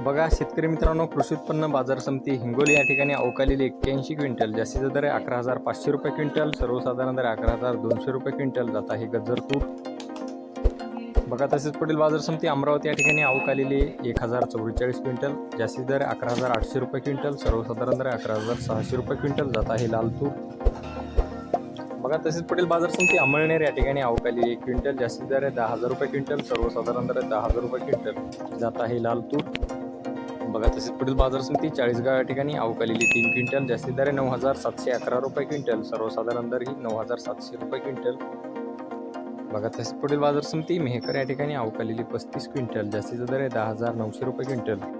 बघा शेतकरी मित्रांनो कृषी उत्पन्न बाजार समिती हिंगोली या ठिकाणी अवकालेली एक्क्याऐंशी क्विंटल जास्तीचा दर आहे अकरा हजार पाचशे रुपये क्विंटल सर्वसाधारण दर अकरा हजार दोनशे रुपये क्विंटल जात आहे गजर तूर बघा तसेच पुढील बाजार समिती अमरावती या ठिकाणी अवकालेली एक हजार चव्वेचाळीस क्विंटल जास्तीत दर अकरा हजार आठशे रुपये क्विंटल सर्वसाधारण दर अकरा हजार सहाशे रुपये क्विंटल जात आहे लाल तूर बघा तसेच पुढील बाजार समिती अमळनेर या ठिकाणी अवकालेली एक क्विंटल जास्तीत दर आहे दहा हजार रुपये क्विंटल सर्वसाधारण दर आहे दहा हजार रुपये क्विंटल जात आहे लाल तूर बघा तसेच पुढील बाजार समिती चाळीसगाव या ठिकाणी अवकालेली तीन क्विंटल जास्तीत दर नऊ हजार सातशे अकरा रुपये क्विंटल सर्वसाधारण दर ही नऊ हजार सातशे रुपये क्विंटल. बघा तसेच पुढील बाजार समिती मेहकर या ठिकाणी अवकालेली पस्तीस क्विंटल जास्तीचा दर आहे दहा हजार नऊशे रुपये क्विंटल.